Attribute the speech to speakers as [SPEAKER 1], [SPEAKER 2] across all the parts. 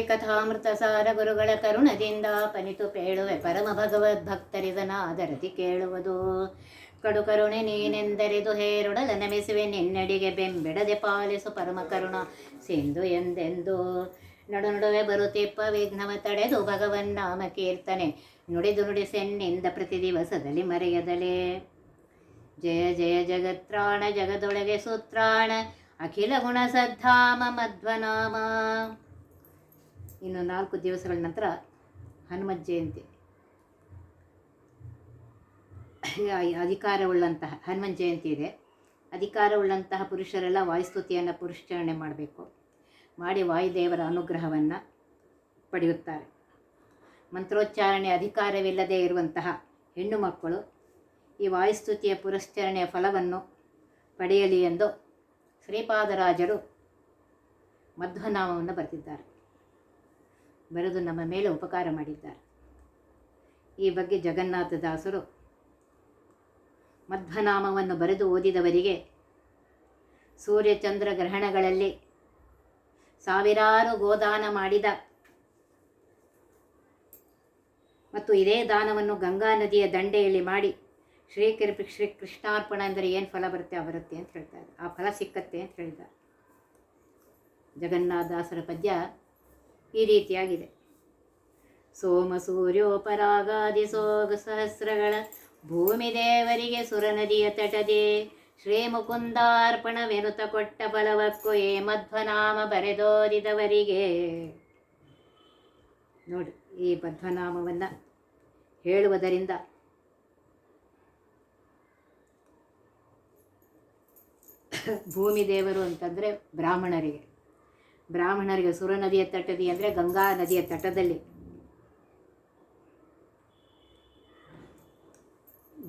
[SPEAKER 1] ಕಥಾಮೃತ ಸಾರ ಗುರುಗಳ ಕರುಣದಿಂದ ಪನಿತು ಪೇಳುವೆ ಪರಮ ಭಗವದ್ ಭಕ್ತರಿದನಾದರತಿ ಕೇಳುವುದು. ಕಡು ಕರುಣೆ ನೀನೆಂದರಿದು ಹೇರುಡಲ ನಮಿಸುವೆ ನಿನ್ನಡಿಗೆ ಬೆಂಬಿಡದೆ ಪಾಲಿಸು ಪರಮ ಕರುಣ ಸಿಂಧು ಎಂದೆಂದು. ನಡು ನಡುವೆ ಬರುತ್ತಿಪ್ಪ ವಿಘ್ನವ ತಡೆದು ಭಗವನ್ ನಾಮ ಕೀರ್ತನೆ ನುಡಿದು ನುಡಿಸೆನ್ನಿಂದ ಪ್ರತಿ ದಿವಸದಲ್ಲಿ ಮರೆಯದಲೇ. ಜಯ ಜಯ ಜಗತ್ರಾಣ ಜಗದೊಳಗೆ ಸೂತ್ರಾಣ ಅಖಿಲ ಗುಣ ಸದ್ಧಾಮ ಮಧ್ವನಾಮ. ಇನ್ನು ನಾಲ್ಕು ದಿವಸಗಳ ನಂತರ ಹನುಮ ಜಯಂತಿ. ಅಧಿಕಾರವುಳ್ಳಂತಹ ಹನುಮನ್ ಜಯಂತಿ ಇದೆ. ಅಧಿಕಾರವುಳ್ಳಂತಹ ಪುರುಷರೆಲ್ಲ ವಾಯುಸ್ತುತಿಯನ್ನು ಪುರುಷಾರಣೆ ಮಾಡಬೇಕು. ಮಾಡಿ ವಾಯುದೇವರ ಅನುಗ್ರಹವನ್ನು ಪಡೆಯುತ್ತಾರೆ. ಮಂತ್ರೋಚ್ಚಾರಣೆ ಅಧಿಕಾರವಿಲ್ಲದೆ ಇರುವಂತಹ ಹೆಣ್ಣು ಮಕ್ಕಳು ಈ ವಾಯುಸ್ತುತಿಯ ಪುರಸ್ಚರಣೆಯ ಫಲವನ್ನು ಪಡೆಯಲಿ ಎಂದು ಶ್ರೀಪಾದರಾಜರು ಮಧ್ವನಾಮವನ್ನು ಬರೆದಿದ್ದಾರೆ. ಬರೆದು ನಮ್ಮ ಮೇಲೆ ಉಪಕಾರ ಮಾಡಿದ್ದಾರೆ. ಈ ಬಗ್ಗೆ ಜಗನ್ನಾಥದಾಸರು ಮಧ್ವನಾಮವನ್ನು ಬರೆದು ಓದಿದವರಿಗೆ ಸೂರ್ಯಚಂದ್ರ ಗ್ರಹಣಗಳಲ್ಲಿ ಸಾವಿರಾರು ಗೋದಾನ ಮಾಡಿದ ಮತ್ತು ಇದೇ ದಾನವನ್ನು ಗಂಗಾ ನದಿಯ ದಂಡೆಯಲ್ಲಿ ಮಾಡಿ ಶ್ರೀ ಕೃ ಶ್ರೀ ಕೃಷ್ಣಾರ್ಪಣ ಅಂದರೆ ಏನು ಫಲ ಬರುತ್ತೆ ಆ ಬರುತ್ತೆ ಅಂತ ಹೇಳ್ತಾರೆ. ಆ ಫಲ ಸಿಕ್ಕತ್ತೆ ಅಂತ ಹೇಳಿದ್ದಾರೆ. ಜಗನ್ನಾಥದಾಸರ ಪದ್ಯ ಈ ರೀತಿಯಾಗಿದೆ. ಸೋಮ ಸೂರ್ಯೋಪರಾಗಾದಿ ಸೋಗ ಸಹಸ್ರಗಳ ಭೂಮಿ ದೇವರಿಗೆ ಸುರನದಿಯ ತಟದೆ ಶ್ರೀ ಮುಕುಂದಾರ್ಪಣವೆನುತ ಕೊಟ್ಟ ಫಲವಕ್ಕೂ ಏ ಮಧ್ವನಾಮ ಬರೆದೋದಿದವರಿಗೆ. ನೋಡಿ, ಈ ಮಧ್ವನಾಮವನ್ನು ಹೇಳುವುದರಿಂದ ಭೂಮಿ ದೇವರು ಅಂತಂದರೆ ಬ್ರಾಹ್ಮಣರಿಗೆ. ಬ್ರಾಹ್ಮಣರಿಗೆ ಸುರ ನದಿಯ ತಟದಿ ಅಂದರೆ ಗಂಗಾ ನದಿಯ ತಟದಲ್ಲಿ.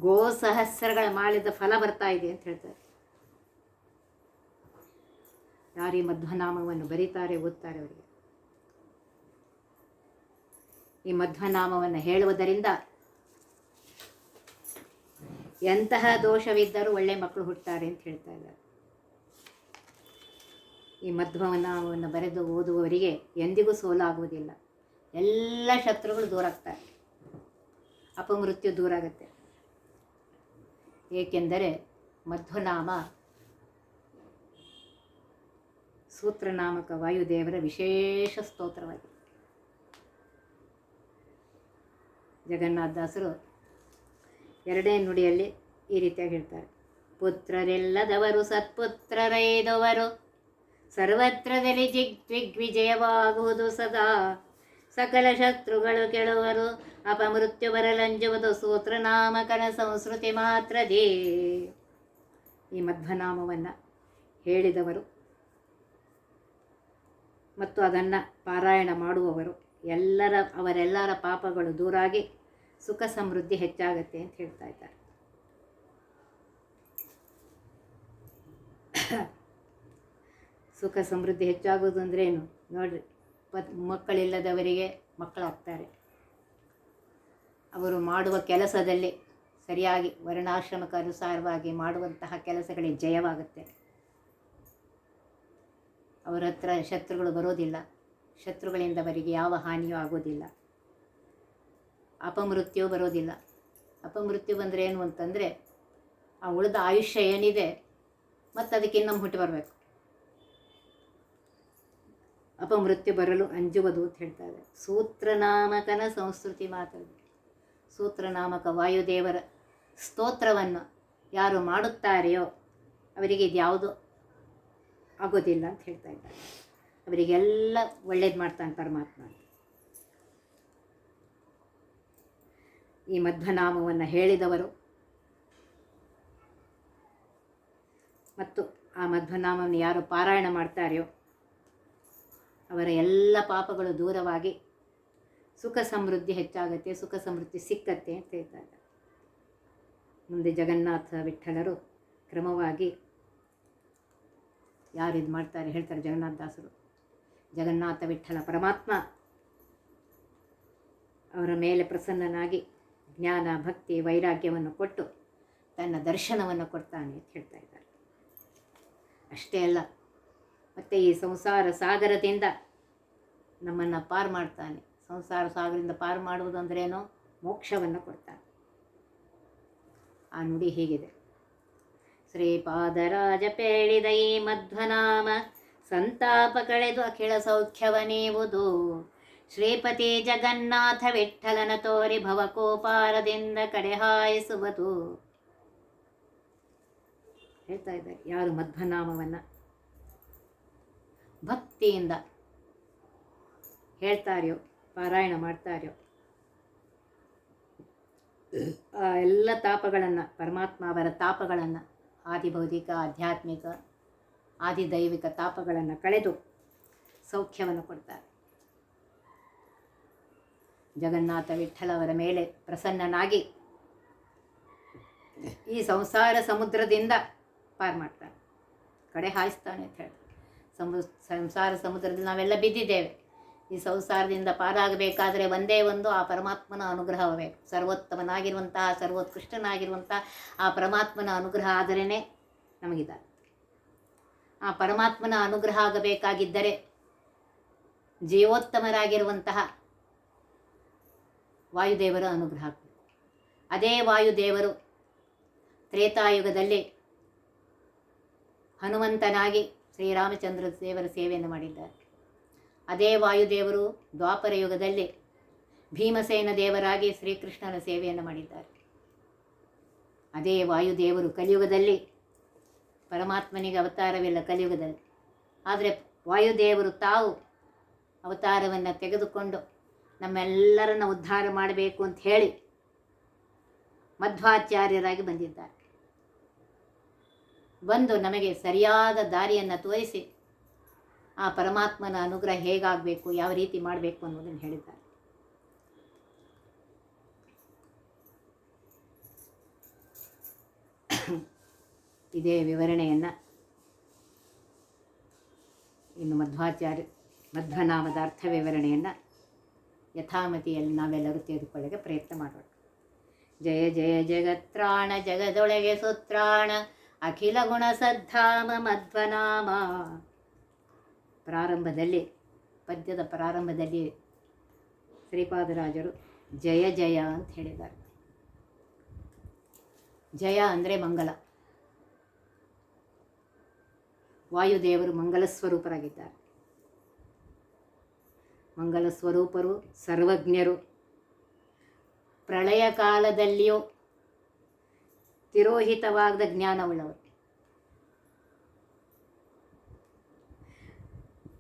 [SPEAKER 1] ಗೋ ಸಹಸ್ರಗಳ ಮಾಡಿದ ಫಲ ಬರ್ತಾ ಇದೆ ಅಂತ ಹೇಳ್ತಾರೆ. ಯಾರಿ ಮಧ್ವನಾಮವನ್ನು ಬರೀತಾರೆ, ಓದ್ತಾರೆ ಅವರಿಗೆ. ಈ ಮಧ್ವನಾಮವನ್ನು ಹೇಳುವುದರಿಂದ ಎಂತಹ ದೋಷವಿದ್ದರೂ ಒಳ್ಳೆ ಮಕ್ಕಳು ಹುಟ್ಟುತ್ತಾರೆ ಅಂತ ಹೇಳ್ತಾ ಇದ್ದಾರೆ. ಈ ಮಧ್ವನಾಮವನ್ನು ಬರೆದು ಓದುವವರಿಗೆ ಎಂದಿಗೂ ಸೋಲಾಗುವುದಿಲ್ಲ. ಎಲ್ಲ ಶತ್ರುಗಳು ದೂರ ಆಗ್ತಾರೆ. ಅಪಮೃತ್ಯು ದೂರ ಆಗುತ್ತೆ. ಏಕೆಂದರೆ ಮಧ್ವನಾಮ ಸೂತ್ರನಾಮಕ ವಾಯುದೇವರ ವಿಶೇಷ ಸ್ತೋತ್ರವಾಗಿದೆ. ಜಗನ್ನಾಥದಾಸರು ಎರಡನೇ ನುಡಿಯಲ್ಲಿ ಈ ರೀತಿಯಾಗಿ ಹೇಳ್ತಾರೆ. ಪುತ್ರರೆಲ್ಲದವರು ಸತ್ಪುತ್ರರೈದವರು ಸರ್ವತ್ರದಲ್ಲಿ ಜಿಗ್ ದಿಗ್ವಿಜಯವಾಗುವುದು ಸದಾ. ಸಕಲ ಶತ್ರುಗಳು ಕೆಳುವರು, ಅಪಮೃತ್ಯು ಬರಲಂಜುವುದು ಸೂತ್ರನಾಮಕನ ಸಂಸ್ಕೃತಿ ಮಾತ್ರದೇ. ಈ ಮಧ್ವನಾಮವನ್ನು ಹೇಳಿದವರು ಮತ್ತು ಅದನ್ನು ಪಾರಾಯಣ ಮಾಡುವವರು, ಎಲ್ಲರ, ಅವರೆಲ್ಲರ ಪಾಪಗಳು ದೂರಾಗಿ ಸುಖ ಸಮೃದ್ಧಿ ಹೆಚ್ಚಾಗತ್ತೆ ಅಂತ ಹೇಳ್ತಾ ಇದ್ದಾರೆ. ಸುಖ ಸಮೃದ್ಧಿ ಹೆಚ್ಚಾಗೋದು ಅಂದ್ರೇನು? ನೋಡಿರಿ, ಪತ್, ಮಕ್ಕಳಿಲ್ಲದವರಿಗೆ ಮಕ್ಕಳಾಗ್ತಾರೆ. ಅವರು ಮಾಡುವ ಕೆಲಸದಲ್ಲಿ ಸರಿಯಾಗಿ ವರ್ಣಾಶ್ರಮಕ್ಕೆ ಅನುಸಾರವಾಗಿ ಮಾಡುವಂತಹ ಕೆಲಸಗಳಿಗೆ ಜಯವಾಗುತ್ತೆ. ಅವರ ಹತ್ರ ಶತ್ರುಗಳು ಬರೋದಿಲ್ಲ. ಶತ್ರುಗಳಿಂದ ಅವರಿಗೆ ಯಾವ ಹಾನಿಯೂ ಆಗೋದಿಲ್ಲ. ಅಪಮೃತ್ಯು ಬರೋದಿಲ್ಲ. ಅಪಮೃತ್ಯು ಬಂದರೆ ಏನು ಅಂತಂದರೆ, ಆ ಉಳಿದ ಆಯುಷ್ಯ ಏನಿದೆ ಮತ್ತು ಅದಕ್ಕೆ ಇನ್ನೊಮ್ಮೆ ಹುಟ್ಟಿ ಬರಬೇಕು. ಅಪಮೃತ್ಯು ಬರಲು ಅಂಜುವುದು ಅಂತ ಹೇಳ್ತಾರೆ ಸೂತ್ರನಾಮಕನ ಸಂಸ್ಕೃತಿ ಮಾತಾಡಿ ಸೂತ್ರನಾಮಕ ವಾಯುದೇವರ ಸ್ತೋತ್ರವನ್ನು ಯಾರು ಮಾಡುತ್ತಾರೆಯೋ ಅವರಿಗೆ ಇದ್ಯಾವುದು ಆಗೋದಿಲ್ಲ ಅಂತ ಹೇಳ್ತಾ ಇದ್ದಾರೆ. ಅವರಿಗೆಲ್ಲ ಒಳ್ಳೇದು ಮಾಡ್ತಾನೆ ಪರಮಾತ್ಮ ಈ ಮಧ್ವನಾಮವನ್ನು ಹೇಳಿದವರು ಮತ್ತು ಆ ಮಧ್ವನಾಮವನ್ನು ಯಾರು ಪಾರಾಯಣ ಮಾಡ್ತಾರೆಯೋ ಅವರ ಎಲ್ಲ ಪಾಪಗಳು ದೂರವಾಗಿ ಸುಖ ಸಮೃದ್ಧಿ ಹೆಚ್ಚಾಗತ್ತೆ, ಸುಖ ಸಮೃದ್ಧಿ ಸಿಕ್ಕತ್ತೆ ಅಂತ ಹೇಳ್ತಾ ಇದ್ದಾರೆ ಮುಂದೆ ಜಗನ್ನಾಥ ವಿಠಲರು ಕ್ರಮವಾಗಿ ಯಾರು ಇದು ಮಾಡ್ತಾರೆ ಹೇಳ್ತಾರೆ ಜಗನ್ನಾಥ ದಾಸರು. ಜಗನ್ನಾಥ ವಿಠಲ ಪರಮಾತ್ಮ ಅವರ ಮೇಲೆ ಪ್ರಸನ್ನನಾಗಿ ಜ್ಞಾನ, ಭಕ್ತಿ, ವೈರಾಗ್ಯವನ್ನು ಕೊಟ್ಟು ತನ್ನ ದರ್ಶನವನ್ನು ಕೊಡ್ತಾನೆ ಅಂತ ಹೇಳ್ತಾ ಇದ್ದಾರೆ. ಅಷ್ಟೇ ಅಲ್ಲ ಮತ್ತು ಈ ಸಂಸಾರ ಸಾಗರದಿಂದ ನಮ್ಮನ್ನು ಪಾರು ಮಾಡ್ತಾನೆ. ಸಂಸಾರ ಸಾಗರದಿಂದ ಪಾರು ಮಾಡುವುದು ಮೋಕ್ಷವನ್ನು ಕೊಡ್ತಾನೆ. ಆ ನುಡಿ ಹೀಗಿದೆ. ಶ್ರೀಪಾದರಾಜ ಪೇಳಿದ ಈ ಮಧ್ವನಾಮ ಸಂತಾಪ ಕಳೆದು ಅಖಿಳ ಸೌಖ್ಯವ ನೀವುದು. ಶ್ರೀಪತಿ ಜಗನ್ನಾಥ ವಿಠಲನ ತೋರಿ ಭವಕೋಪಾರದಿಂದ ಕಡೆ ಹಾಯಿಸುವುದು. ಹೇಳ್ತಾ ಇದ್ದಾರೆ ಯಾರು ಮಧ್ವನಾಮವನ್ನು? ಭಕ್ತಿಯಿಂದ ಹೇಳ್ತಾರ್ಯೋ, ಪಾರಾಯಣ ಮಾಡ್ತಾರ್ಯೋ. ಆ ಎಲ್ಲ ತಾಪಗಳನ್ನು, ಪರಮಾತ್ಮ ಅವರ ತಾಪಗಳನ್ನು, ಆದಿಭೌತಿಕ, ಆಧ್ಯಾತ್ಮಿಕ, ಆದಿದೈವಿಕ ತಾಪಗಳನ್ನು ಕಳೆದು ಸೌಖ್ಯವನ್ನು ಕೊಡ್ತಾರೆ. ಜಗನ್ನಾಥ ವಿಠಲವರ ಮೇಲೆ ಪ್ರಸನ್ನನಾಗಿ ಈ ಸಂಸಾರ ಸಮುದ್ರದಿಂದ ಪಾರು ಮಾಡ್ತಾನೆ ಕಡೆ ಹಾಯಿಸ್ತಾನೆ ಅಂತ ಹೇಳ್ತಾರೆ. ಸಮು, ಸಂಸಾರ ಸಮುದ್ರದಲ್ಲಿ ನಾವೆಲ್ಲ ಬಿದ್ದಿದ್ದೇವೆ. ಈ ಸಂಸಾರದಿಂದ ಪಾರಾಗಬೇಕಾದರೆ ಒಂದೇ ಒಂದು ಆ ಪರಮಾತ್ಮನ ಅನುಗ್ರಹವೇ. ಸರ್ವೋತ್ತಮನಾಗಿರುವಂತಹ, ಸರ್ವೋತ್ಕೃಷ್ಟನಾಗಿರುವಂತಹ ಆ ಪರಮಾತ್ಮನ ಅನುಗ್ರಹ ಆದರೇ ನಮಗಿದ್ದಾರೆ ಆ ಪರಮಾತ್ಮನ ಅನುಗ್ರಹ ಆಗಬೇಕಾಗಿದ್ದರೆ ಜೀವೋತ್ತಮರಾಗಿರುವಂತಹ ವಾಯುದೇವರ ಅನುಗ್ರಹ ಅದೇ ವಾಯುದೇವರು ತ್ರೇತಾಯುಗದಲ್ಲಿ ಹನುಮಂತನಾಗಿ ಶ್ರೀರಾಮಚಂದ್ರ ದೇವರ ಸೇವೆಯನ್ನು ಮಾಡಿದ್ದಾರೆ. ಅದೇ ವಾಯುದೇವರು ದ್ವಾಪರ ಯುಗದಲ್ಲಿ ಭೀಮಸೇನ ದೇವರಾಗಿ ಶ್ರೀಕೃಷ್ಣನ ಸೇವೆಯನ್ನು ಮಾಡಿದ್ದಾರೆ. ಅದೇ ವಾಯುದೇವರು ಕಲಿಯುಗದಲ್ಲಿ ಪರಮಾತ್ಮನಿಗೆ ಅವತಾರವಿಲ್ಲ ಕಲಿಯುಗದಲ್ಲಿ. ಆದರೆ ವಾಯುದೇವರು ತಾವು ಅವತಾರವನ್ನು ತೆಗೆದುಕೊಂಡು ನಮ್ಮೆಲ್ಲರನ್ನ ಉದ್ಧಾರ ಮಾಡಬೇಕು ಅಂತ ಹೇಳಿ ಮಧ್ವಾಚಾರ್ಯರಾಗಿ ಬಂದಿದ್ದಾರೆ. ಬಂದು ನಮಗೆ ಸರಿಯಾದ ದಾರಿಯನ್ನು ತೋರಿಸಿ ಆ ಪರಮಾತ್ಮನ ಅನುಗ್ರಹ ಹೇಗಾಗಬೇಕು, ಯಾವ ರೀತಿ ಮಾಡಬೇಕು ಅನ್ನೋದನ್ನು ಹೇಳಿದ್ದಾರೆ. ಇದೇ ವಿವರಣೆಯನ್ನು ಇನ್ನು ಮಧ್ವಾಚಾರ್ಯ ಮಧ್ವನಾಮದ ಅರ್ಥ ವಿವರಣೆಯನ್ನು ಯಥಾಮತಿಯಲ್ಲಿ ನಾವೆಲ್ಲರೂ ತೆಗೆದುಕೊಳ್ಳೋಕೆ ಪ್ರಯತ್ನ ಮಾಡೋಣ. ಜಯ ಜಯ ಜಗತ್ರಾಣ ಜಗದೊಳಗೆ ಸುತ್ರಾಣ ಅಖಿಲ ಗುಣ ಸದ್ಧಾಮ ಮಧ್ವನಾಮ. ಪ್ರಾರಂಭದಲ್ಲಿ, ಪದ್ಯದ ಪ್ರಾರಂಭದಲ್ಲಿ ಶ್ರೀಪಾದರಾಜರು ಜಯ ಜಯ ಅಂತ ಹೇಳಿದ್ದಾರೆ. ಜಯ ಅಂದರೆ ಮಂಗಲ. ವಾಯುದೇವರು ಮಂಗಲ ಸ್ವರೂಪರಾಗಿದ್ದಾರೆ. ಮಂಗಲ ಸ್ವರೂಪರು, ಸರ್ವಜ್ಞರು. ಪ್ರಳಯ ಕಾಲದಲ್ಲಿಯೂ ತಿರೋಹಿತವಾದ ಜ್ಞಾನವುಳ್ಳವರು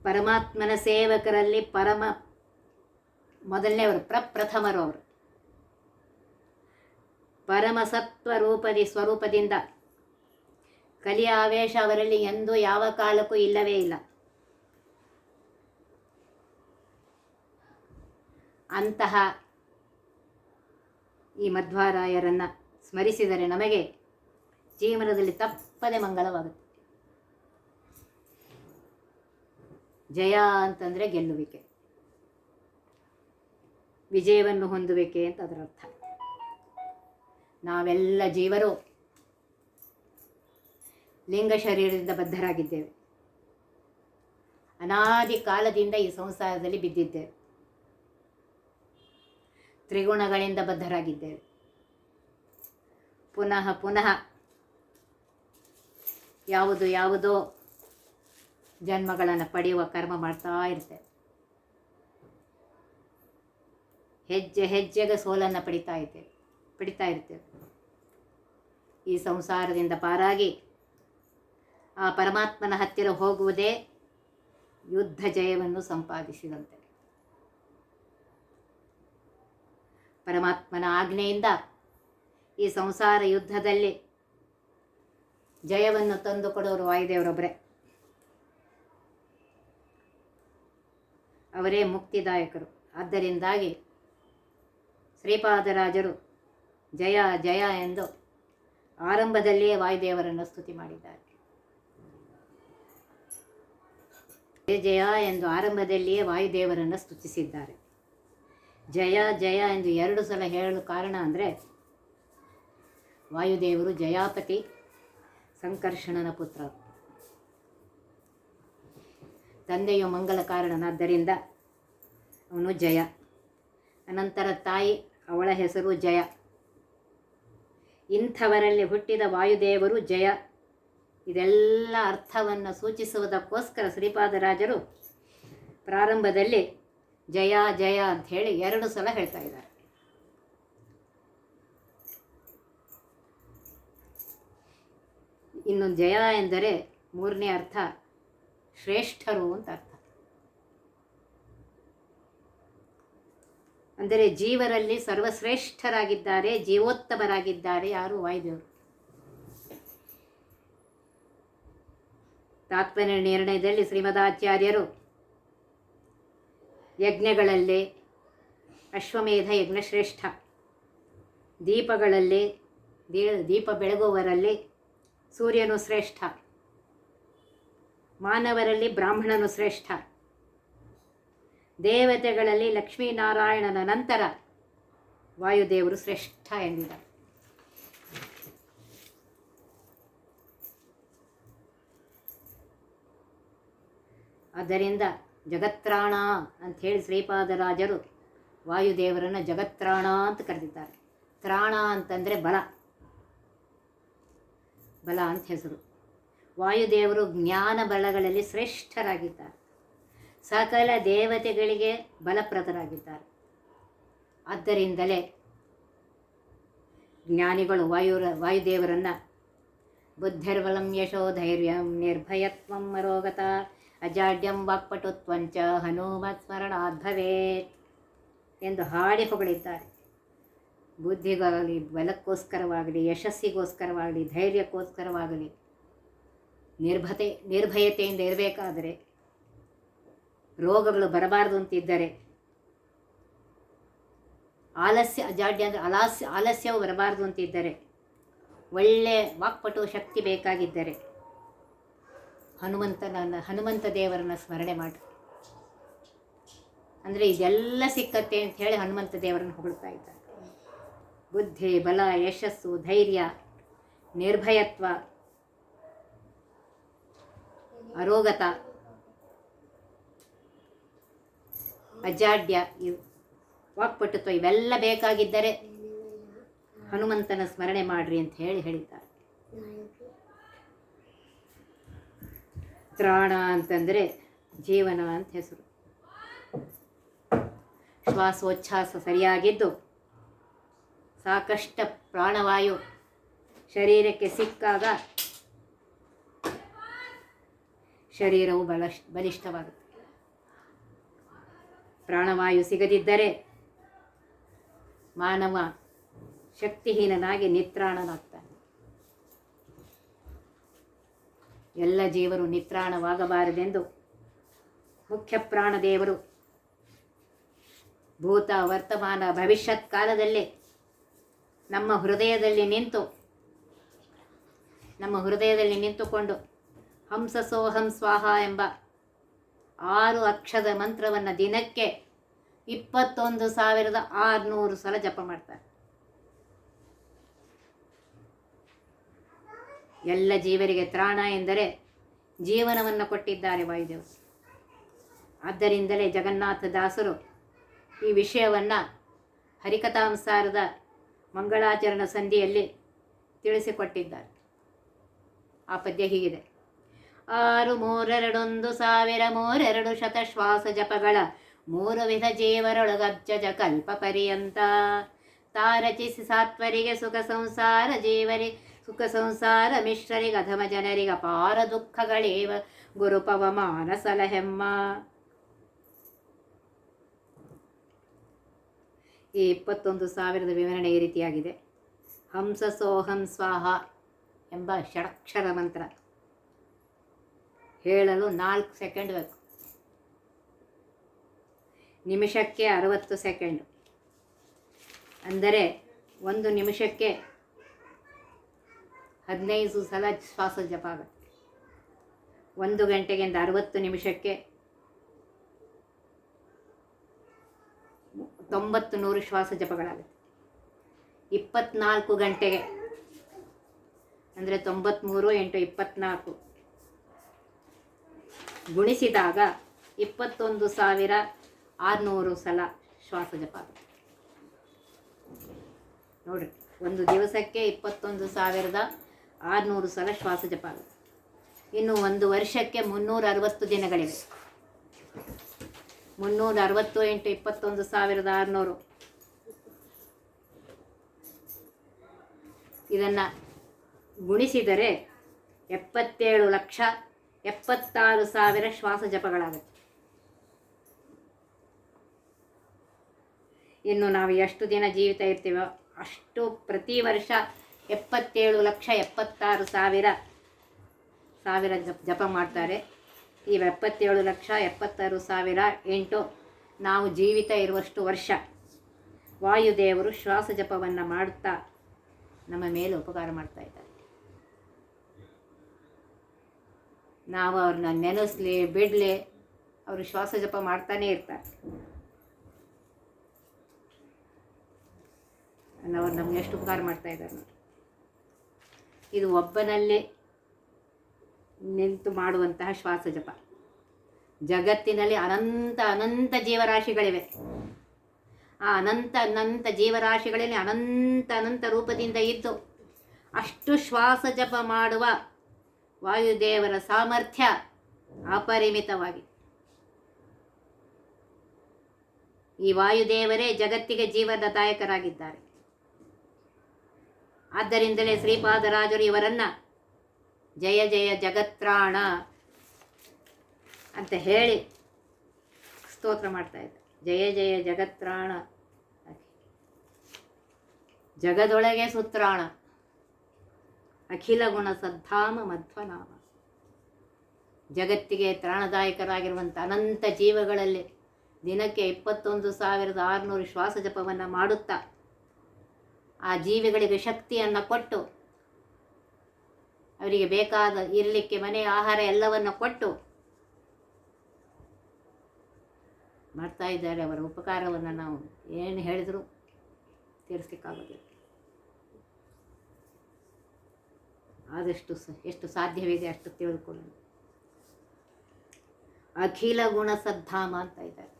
[SPEAKER 1] ಪರಮಾತ್ಮನ ಸೇವಕರಲ್ಲಿ ಪರಮ ಮೊದಲನೇವರು ಪ್ರಪ್ರಥಮರು ಅವರು. ಪರಮ ಸತ್ವ ರೂಪದಿ ಸ್ವರೂಪದಿಂದ ಕಲಿಯ ಆವೇಶ ಅವರಲ್ಲಿ ಎಂದೂ ಯಾವ ಕಾಲಕ್ಕೂ ಇಲ್ಲವೇ ಇಲ್ಲ. ಅಂತಹ ಈ ಮಧ್ವಾರಾಯರನ್ನು ಸ್ಮರಿಸಿದರೆ ನಮಗೆ ಜೀವನದಲ್ಲಿ ತಪ್ಪದೆ ಮಂಗಳವಾಗುತ್ತೆ. ಜಯ ಅಂತಂದರೆ ಗೆಲ್ಲುವಿಕೆ. ವಿಜಯವನ್ನು ಹೊಂದುವಿಕೆ ಅಂತ ಅದರ ಅರ್ಥ. ನಾವೆಲ್ಲ ಜೀವರು ಲಿಂಗ ಶರೀರದಿಂದ ಬದ್ಧರಾಗಿದ್ದೇವೆ. ಅನಾದಿ ಕಾಲದಿಂದ ಈ ಸಂಸಾರದಲ್ಲಿ ಬಿದ್ದಿದ್ದೇವೆ. ತ್ರಿಗುಣಗಳಿಂದ ಬದ್ಧರಾಗಿದ್ದೇವೆ. ಪುನಃ ಪುನಃ ಯಾವುದು ಯಾವುದೋ ಜನ್ಮಗಳನ್ನು ಪಡೆಯುವ ಕರ್ಮ ಮಾಡ್ತಾ ಇರ್ತೇವೆ ಹೆಜ್ಜೆ ಹೆಜ್ಜೆಗೆ ಸೋಲನ್ನು ಪಡಿತಾ ಇದ್ದೇವೆ ಪಡಿತಾ ಇರ್ತೇವೆ. ಈ ಸಂಸಾರದಿಂದ ಪಾರಾಗಿ ಆ ಪರಮಾತ್ಮನ ಹತ್ತಿರ ಹೋಗುವುದೇ ಯುದ್ಧ ಜಯವನ್ನು ಸಂಪಾದಿಸಿದಂತೆ. ಪರಮಾತ್ಮನ ಆಜ್ಞೆಯಿಂದ ಈ ಸಂಸಾರ ಯುದ್ಧದಲ್ಲಿ ಜಯವನ್ನು ತಂದುಕೊಡೋರು ವಾಯುದೇವರೊಬ್ಬರೇ. ಅವರೇ ಮುಕ್ತಿದಾಯಕರು. ಆದ್ದರಿಂದಾಗಿ ಶ್ರೀಪಾದರಾಜರು ಜಯ ಜಯ ಎಂದು ಆರಂಭದಲ್ಲಿಯೇ ವಾಯುದೇವರನ್ನು ಸ್ತುತಿ ಮಾಡಿದ್ದಾರೆ. ಜಯ ಜಯ ಎಂದು ಆರಂಭದಲ್ಲಿಯೇ ವಾಯುದೇವರನ್ನು ಸ್ತುತಿಸಿದ್ದಾರೆ. ಜಯ ಜಯ ಎಂದು ಎರಡು ಸಲ ಹೇಳಲು ಕಾರಣ ಅಂದರೆ ವಾಯುದೇವರು ಜಯಾಪತಿ ಸಂಕರ್ಷಣನ ಪುತ್ರ. ತಂದೆಯು ಮಂಗಲ ಕಾರಣನಾದ್ದರಿಂದ ಅವನು ಜಯ. ಅನಂತರ ತಾಯಿ, ಅವಳ ಹೆಸರು ಜಯ. ಇಂಥವರಲ್ಲಿ ಹುಟ್ಟಿದ ವಾಯುದೇವರು ಜಯ. ಇದೆಲ್ಲ ಅರ್ಥವನ್ನು ಸೂಚಿಸುವುದಕ್ಕೋಸ್ಕರ ಶ್ರೀಪಾದರಾಜರು ಪ್ರಾರಂಭದಲ್ಲಿ ಜಯ ಜಯ ಅಂಥೇಳಿ ಎರಡು ಸಲ ಹೇಳ್ತಾ ಇದ್ದಾರೆ. ಇನ್ನು ಜಯ ಎಂದರೆ ಮೂರನೇ ಅರ್ಥ ಶ್ರೇಷ್ಠರು ಅಂತ ಅರ್ಥ. ಅಂದರೆ ಜೀವರಲ್ಲಿ ಸರ್ವಶ್ರೇಷ್ಠರಾಗಿದ್ದಾರೆ, ಜೀವೋತ್ತಮರಾಗಿದ್ದಾರೆ ಯಾರು? ವಾಯುದೇವರು. ತಾತ್ಪರ್ಯ ನಿರ್ಣಯದಲ್ಲಿ ಶ್ರೀಮದಾಚಾರ್ಯರು ಯಜ್ಞಗಳಲ್ಲಿ ಅಶ್ವಮೇಧ ಯಜ್ಞಶ್ರೇಷ್ಠ. ದೀಪಗಳಲ್ಲಿ ದೀಪ ಬೆಳಗುವವರಲ್ಲಿ ಸೂರ್ಯನು ಶ್ರೇಷ್ಠ. ಮಾನವರಲ್ಲಿ ಬ್ರಾಹ್ಮಣನು ಶ್ರೇಷ್ಠ. ದೇವತೆಗಳಲ್ಲಿ ಲಕ್ಷ್ಮೀನಾರಾಯಣನ ನಂತರ ವಾಯುದೇವರು ಶ್ರೇಷ್ಠ ಎಂದಿದ್ದಾರೆ ಆದ್ದರಿಂದ ಜಗತ್ರಾಣ ಹೇಳಿ ಶ್ರೀಪಾದರಾಜರು ವಾಯುದೇವರನ್ನು ಜಗತ್ರಾಣ ಅಂತ ಕರೆದಿದ್ದಾರೆ. ತ್ರಾಣ ಅಂತಂದರೆ ಬಲ. ಬಲ ಅಂತ ಹೆಸರು. ವಾಯುದೇವರು ಜ್ಞಾನ ಬಲಗಳಲ್ಲಿ ಶ್ರೇಷ್ಠರಾಗಿದ್ದಾರೆ. ಸಕಲ ದೇವತೆಗಳಿಗೆ ಬಲಪ್ರದರಾಗಿದ್ದಾರೆ. ಆದ್ದರಿಂದಲೇ ಜ್ಞಾನಿಗಳು ವಾಯುರ, ವಾಯುದೇವರನ್ನು ಬುದ್ಧಿರ್ಬಲಂ ಯಶೋ ಧೈರ್ಯಂ ನಿರ್ಭಯತ್ವಂ ಮರೋಗತ ಅಜಾಡ್ಯಂ ವಾಕ್ಪಟುತ್ವಂಚ ಹನುಮತ್ ಸ್ಮರಣಾದ್ಭವೇ ಎಂದು ಹಾಡಿ ಹೊಗಳಿದ್ದಾರೆ. ಬುದ್ಧಿಗಾಗಲಿ ಬಲಕ್ಕೋಸ್ಕರವಾಗಲಿ, ಯಶಸ್ಸಿಗೋಸ್ಕರವಾಗಲಿ, ಧೈರ್ಯಕ್ಕೋಸ್ಕರವಾಗಲಿ, ನಿರ್ಭತೆ, ನಿರ್ಭಯತೆಯಿಂದ ಇರಬೇಕಾದರೆ ರೋಗಗಳು ಬರಬಾರದು ಅಂತಿದ್ದರೆ ಆಲಸ್ಯ, ಅಜಾಡ್ಯ ಅಂದರೆ ಅಲಾಸ್ಯ ಆಲಸ್ಯವು ಬರಬಾರದು ಅಂತಿದ್ದರೆ ಒಳ್ಳೆಯ ವಾಕ್ಪಟು ಶಕ್ತಿ ಬೇಕಾಗಿದ್ದರೆ ಹನುಮಂತನ ಹನುಮಂತ ದೇವರನ್ನು ಸ್ಮರಣೆ ಮಾಡಿ. ಅಂದರೆ ಇದೆಲ್ಲ ಸಿಕ್ಕತ್ತೆ ಅಂತ ಹೇಳಿ ಹನುಮಂತ ದೇವರನ್ನು ಹೊಗಳ್ತಾ ಇದ್ದಾರೆ. ಬುದ್ಧಿ, ಬಲ, ಯಶಸ್ಸು, ಧೈರ್ಯ, ನಿರ್ಭಯತ್ವ, ಅರೋಗತ, ಅಜಾಡ್ಯ, ಇವು ವಾಕ್ಪಟುತ್ವ ಇವೆಲ್ಲ ಬೇಕಾಗಿದ್ದರೆ ಹನುಮಂತನ ಸ್ಮರಣೆ ಮಾಡ್ರಿ ಅಂತ ಹೇಳಿ ಹೇಳಿದ್ದಾರೆ. ತ್ರಾಣ ಅಂತಂದರೆ ಜೀವನ ಅಂತ ಹೆಸರು. ಶ್ವಾಸೋಚ್ಛಾಸ ಸರಿಯಾಗಿದ್ದು ಸಾಕಷ್ಟು ಪ್ರಾಣವಾಯು ಶರೀರಕ್ಕೆ ಸಿಕ್ಕಾಗ ಶರೀರವು ಬಲ ಬಲಿಷ್ಠವಾಗುತ್ತೆ. ಪ್ರಾಣವಾಯು ಸಿಗದಿದ್ದರೆ ಮಾನವ ಶಕ್ತಿಹೀನನಾಗಿ ನಿತ್ರಾಣನಾಗ್ತಾನೆ. ಎಲ್ಲ ಜೀವರು ನಿತ್ರಾಣವಾಗಬಾರದೆಂದು ಮುಖ್ಯ ಪ್ರಾಣದೇವರು ಭೂತ, ವರ್ತಮಾನ, ಭವಿಷ್ಯತ್ ಕಾಲದಲ್ಲೇ ನಮ್ಮ ಹೃದಯದಲ್ಲಿ ನಿಂತು, ನಮ್ಮ ಹೃದಯದಲ್ಲಿ ನಿಂತುಕೊಂಡು ಹಂಸ ಸೋಹಂ ಸ್ವಾಹ ಎಂಬ ಆರು ಅಕ್ಷರ ಮಂತ್ರವನ್ನು ದಿನಕ್ಕೆ ಇಪ್ಪತ್ತೊಂದು ಸಾವಿರದ ಆರುನೂರು ಸಲ ಜಪ ಮಾಡ್ತಾರೆ. ಎಲ್ಲ ಜೀವರಿಗೆ ತ್ರಾಣ ಎಂದರೆ ಜೀವನವನ್ನು ಕೊಟ್ಟಿದ್ದಾರೆ ವಾಯುದೇವರು. ಆದ್ದರಿಂದಲೇ ಜಗನ್ನಾಥ ದಾಸರು ಈ ವಿಷಯವನ್ನು ಹರಿಕಥಾಂಸಾರದ ಮಂಗಳಾಚರಣ ಸಂಧಿಯಲ್ಲಿ ತಿಳಿಸಿಕೊಟ್ಟಿದ್ದಾರೆ. ಆ ಪದ್ಯ ಹೀಗಿದೆ. ಆರು ಮೂರೆರಡೊಂದು ಸಾವಿರ ಮೂರೆರಡು ಶತಶ್ವಾಸ ಜಪಗಳ ಮೂರು ವಿಧ ಜೀವರೊಳಗಜ್ಜಜ ಕಲ್ಪ ಪರ್ಯಂತ. ತಾರಚಿಸಿ ಸಾತ್ವರಿಗೆ ಸುಖ ಸಂಸಾರ ಜೀವರಿ, ಸುಖ ಸಂಸಾರ ಮಿಶ್ರರಿಗೆ ಅಧಮ ಜನರಿಗೆ ಅಪಾರ ದುಃಖಗಳೇವ. ಗುರುಪವಮಾನ ಸಲಹೆಮ್ಮ. ಈ ಇಪ್ಪತ್ತೊಂದು ಸಾವಿರದ ವಿವರಣೆ ಈ ರೀತಿಯಾಗಿದೆ. ಹಂಸ ಸೋಹಂ ಸ್ವಾಹ ಎಂಬ ಷಡಕ್ಷರ ಮಂತ್ರ. ಹೇಳಲು ನಾಲ್ಕು ಸೆಕೆಂಡ್ ಬೇಕು. ನಿಮಿಷಕ್ಕೆ ಅರವತ್ತು ಸೆಕೆಂಡ್. ಅಂದರೆ ಒಂದು ನಿಮಿಷಕ್ಕೆ ಹದಿನೈದು ಸಲ ಶ್ವಾಸ ಜಪ ಆಗುತ್ತೆ ಒಂದು ಗಂಟೆಗಿಂದ ಅರವತ್ತು ನಿಮಿಷಕ್ಕೆ ತೊಂಬತ್ತು ನೂರು ಶ್ವಾಸ ಜಪಗಳಾಗುತ್ತೆ. ಇಪ್ಪತ್ನಾಲ್ಕು ಗಂಟೆಗೆ. ಅಂದರೆ ತೊಂಬತ್ತ್ಮೂರು ಎಂಟು ಇಪ್ಪತ್ನಾಲ್ಕು. ಗುಣಿಸಿದಾಗ ಇಪ್ಪತ್ತೊಂದು ಸಾವಿರ ಆರುನೂರು ಸಲ ಶ್ವಾಸ ಜಪ ಆಗುತ್ತೆ. ನೋಡ್ರಿ, ಒಂದು ದಿವಸಕ್ಕೆ ಇಪ್ಪತ್ತೊಂದು ಸಾವಿರದ ಆರುನೂರು ಸಲ ಶ್ವಾಸ ಜಪ ಆಗುತ್ತೆ. ಇನ್ನು ಒಂದು ವರ್ಷಕ್ಕೆ ಮುನ್ನೂರ ಅರವತ್ತು ದಿನಗಳಿವೆ. ಮುನ್ನೂರ ಅರವತ್ತು ಎಂಟು ಇಪ್ಪತ್ತೊಂದು ಸಾವಿರದ ಆರುನೂರು. ಇದನ್ನು ಗುಣಿಸಿದರೆ ಎಪ್ಪತ್ತೇಳು ಲಕ್ಷ ಎಪ್ಪತ್ತಾರು ಸಾವಿರ ಶ್ವಾಸ ಜಪಗಳಾಗುತ್ತೆ. ಇನ್ನು ನಾವು ಎಷ್ಟು ದಿನ ಜೀವಿತ ಇರ್ತೀವೋ ಅಷ್ಟು ಪ್ರತಿ ವರ್ಷ ಎಪ್ಪತ್ತೇಳು ಲಕ್ಷ ಎಪ್ಪತ್ತಾರು ಸಾವಿರ ಸಾವಿರ ಜಪ ಜಪ ಮಾಡ್ತಾರೆ. ಈ ಎಪ್ಪತ್ತೇಳು ಲಕ್ಷ ಎಪ್ಪತ್ತಾರು ಸಾವಿರ ಎಂಟು. ನಾವು ಜೀವಿತ ಇರುವಷ್ಟು ವರ್ಷ. ವಾಯುದೇವರು ಶ್ವಾಸ ಜಪವನ್ನು ಮಾಡುತ್ತಾ ನಮ್ಮ ಮೇಲೆ ಉಪಕಾರ ಮಾಡ್ತಾ ಇದ್ದಾರೆ. ನಾವು ಅವ್ರನ್ನ ನೆನೆಸ್ಲಿ, ಬಿಡಲಿ, ಅವರು ಶ್ವಾಸ ಜಪ ಮಾಡ್ತಾನೇ ಇರ್ತಾರೆ. ಅವ್ರು ನಮ್ಗೆ ಎಷ್ಟು ಉಪಕಾರ ಮಾಡ್ತಾ ಇದ್ದಾರೆ ಇದು ಒಬ್ಬನಲ್ಲೇ ನಿಂತು ಮಾಡುವಂತಹ ಶ್ವಾಸ ಜಪ. ಜಗತ್ತಿನಲ್ಲಿ ಅನಂತ ಅನಂತ ಜೀವರಾಶಿಗಳಿವೆ. ಆ ಅನಂತ ಅನಂತ ಜೀವರಾಶಿಗಳಲ್ಲಿ ಅನಂತ ಅನಂತ ರೂಪದಿಂದ ಇದ್ದು ಅಷ್ಟು ಶ್ವಾಸ ಜಪ ಮಾಡುವ ವಾಯುದೇವರ ಸಾಮರ್ಥ್ಯ ಅಪರಿಮಿತವಾಗಿ. ಈ ವಾಯುದೇವರೇ ಜಗತ್ತಿಗೆ ಜೀವನದಾಯಕರಾಗಿದ್ದಾರೆ. ಆದ್ದರಿಂದಲೇ ಶ್ರೀಪಾದರಾಜರು ಇವರನ್ನ ಜಯ ಜಯ ಜಗತ್ರಾಣ ಅಂತ ಹೇಳಿ ಸ್ತೋತ್ರ ಮಾಡ್ತಾ ಇದ್ದ. ಜಯ ಜಯ ಜಗತ್ರಾಣ. ಜಗದೊಳಗೆ ಸುತ್ರಾಣ. ಅಖಿಲ ಗುಣ ಸದ್ಧಾಮ ಮಧ್ವನಾಮ. ಜಗತ್ತಿಗೆ ತ್ರಾಣದಾಯಕರಾಗಿರುವಂಥ ಅನಂತ ಜೀವಗಳಲ್ಲಿ ದಿನಕ್ಕೆ ಇಪ್ಪತ್ತೊಂದು ಸಾವಿರದ ಆರುನೂರು ಶ್ವಾಸ ಜಪವನ್ನು ಮಾಡುತ್ತಾ ಆ ಜೀವಿಗಳಿಗೆ ಶಕ್ತಿಯನ್ನು ಕೊಟ್ಟು ಅವರಿಗೆ ಬೇಕಾದ ಇರಲಿಕ್ಕೆ ಮನೆ ಆಹಾರ ಎಲ್ಲವನ್ನು ಕೊಟ್ಟು ಮಾಡ್ತಾ ಇದ್ದಾರೆ. ಅವರ ಉಪಕಾರವನ್ನು ನಾವು ಏನು ಹೇಳಿದರೂ ತೀರಿಸ್ಲಿಕ್ಕಾಗೋದಿಲ್ಲ. ಆದಷ್ಟು ಎಷ್ಟು ಸಾಧ್ಯವಿದೆ ಅಷ್ಟು ತಿಳಿದುಕೊಳ್ಳೋಣ. ಅಖಿಲ ಗುಣ ಸದ್ಧಾಮ ಅಂತ ಇದ್ದಾರೆ.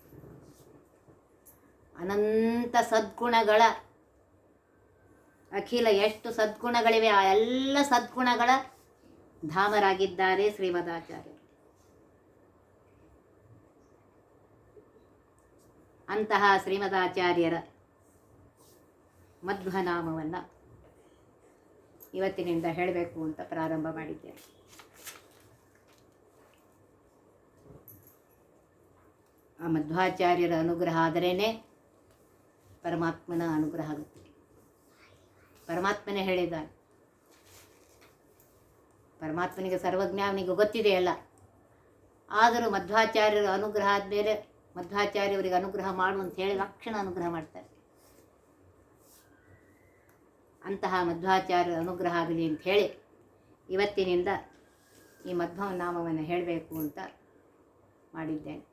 [SPEAKER 1] ಅನಂತ ಸದ್ಗುಣಗಳ ಅಖಿಲ ಎಷ್ಟು ಸದ್ಗುಣಗಳಿವೆ, ಆ ಎಲ್ಲ ಸದ್ಗುಣಗಳ ಧಾಮರಾಗಿದ್ದಾರೆ ಶ್ರೀಮದಾಚಾರ್ಯರು. ಅಂತಹ ಶ್ರೀಮದಾಚಾರ್ಯರ ಮಧ್ವನಾಮವನ್ನು ಇವತ್ತಿನಿಂದ ಹೇಳಬೇಕು ಅಂತ ಪ್ರಾರಂಭ ಮಾಡಿದ್ದೇನೆ. ಆ ಮಧ್ವಾಚಾರ್ಯರ ಅನುಗ್ರಹ ಆದರೇನೆ ಪರಮಾತ್ಮನ ಅನುಗ್ರಹ ಆಗುತ್ತೆ. ಪರಮಾತ್ಮನೇ ಹೇಳಿದ್ದಾನೆ ಪರಮಾತ್ಮನಿಗೆ ಸರ್ವಜ್ಞ ಅವನಿಗೆ ಗೊತ್ತಿದೆಯಲ್ಲ. ಆದರೂ ಮಧ್ವಾಚಾರ್ಯರ ಅನುಗ್ರಹ ಆದಮೇಲೆ ಮಧ್ವಾಚಾರ್ಯವರಿಗೆ ಅನುಗ್ರಹ ಮಾಡು ಅಂತ ಹೇಳಿ ಲಕ್ಷಣ ಅನುಗ್ರಹ ಮಾಡ್ತಾರೆ. ಅಂತಹ ಮಧ್ವಾಚಾರ್ಯರ ಅನುಗ್ರಹ ಆಗಲಿ ಅಂತ ಹೇಳಿ ಇವತ್ತಿನಿಂದ ಈ ಮಧ್ವ ನಾಮವನ್ನು ಹೇಳಬೇಕು ಅಂತ ಮಾಡಿದ್ದೇನೆ.